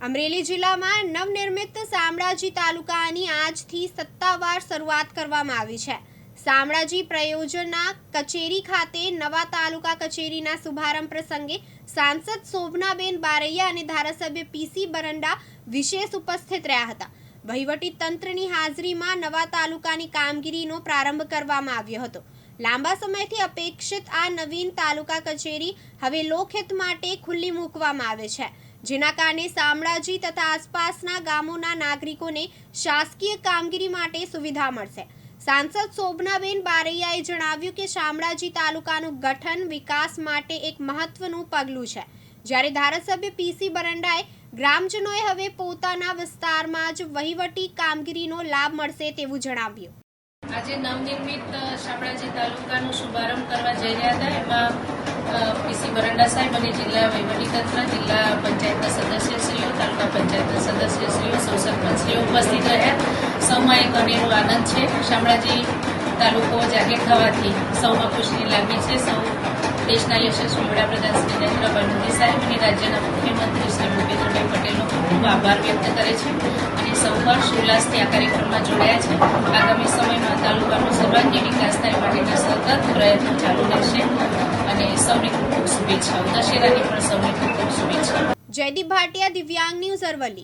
અમરેલી જિલ્લામાં નવનિર્મિત શામળાજી તાલુકાની આજથી સત્તાવાર શરૂઆત કરવામાં આવી છે. શામળાજી પ્રયોજના કચેરી ખાતે નવા તાલુકા કચેરીના શુભારંભ પ્રસંગે સાંસદ શોભનાબેન બારૈયા અને ધારાસભ્ય પીસી બરંડા વિશેષ ઉપસ્થિત રહ્યા હતા. વહીવટી તંત્રની હાજરીમાં નવા તાલુકાની કામગીરીનો પ્રારંભ કરવામાં આવ્યો હતો. લાંબા સમયથી અપેક્ષિત આ નવીન તાલુકા કચેરી હવે લોકહિત માટે ખુલ્લી મૂકવામાં આવે છે. જેના કારણે શામળાજી તથા આસપાસના ગામોના નાગરિકોને શાસકીય કામગીરી માટે સુવિધા મળશે. સાંસદ શોભનાબેન બારૈયાએ જણાવ્યું કે શામળાજી તાલુકાનું ગઠન વિકાસ માટે એક મહત્વનું પગલું છે. જ્યારે ધારાસભ્ય પીસી બરંડાએ, ગ્રામજનોએ હવે પોતાના વિસ્તારમાં જ વહીવટી કામગીરીનો લાભ મળશે તેવું જણાવ્યું. આજે નવનિર્મિત શામળાજી તાલુકાનો શુભારંભ કરવા જઈ રહ્યા હતા. એમાં પીસી બરંડા સાહેબ અને જિલ્લા વહીવટીતંત્ર, જિલ્લા પંચાયતના સદસ્યશ્રીઓ, તાલુકા પંચાયતના સદસ્યશ્રીઓ સૌ સરપંચશ્રીઓ ઉપસ્થિત રહ્યા. સૌમાં એક અનેરો આનંદ છે. શામળાજી તાલુકો જાહેર થવાથી સૌમાં ખુશની લાગણી છે. સૌ દેશના યશસ્વી વડાપ્રધાન શ્રી નરેન્દ્રભાઈ મોદી સાહેબ અને રાજ્યના મુખ્યમંત્રી શ્રી ભૂપેન્દ્રભાઈ પટેલનો ખૂબ ખૂબ આભાર વ્યક્ત કરે છે. અને સૌ હર્ષ ઉલ્લાસથી આ કાર્યક્રમમાં જોડાયા છે. આગામી સમયમાં તાલુકાનો સર્વાંગી વિકાસ થાય માટેના સતત પ્રયત્નો ચાલુ રહેશે. અને સૌને ખૂબ ખૂબ શુભેચ્છાઓ. દશેરાની પણ સૌને ખૂબ ખૂબ શુભેચ્છાઓ. જયદીપ ભાટિયા, દિવ્યાંગ ન્યૂઝ અરવલ્લી.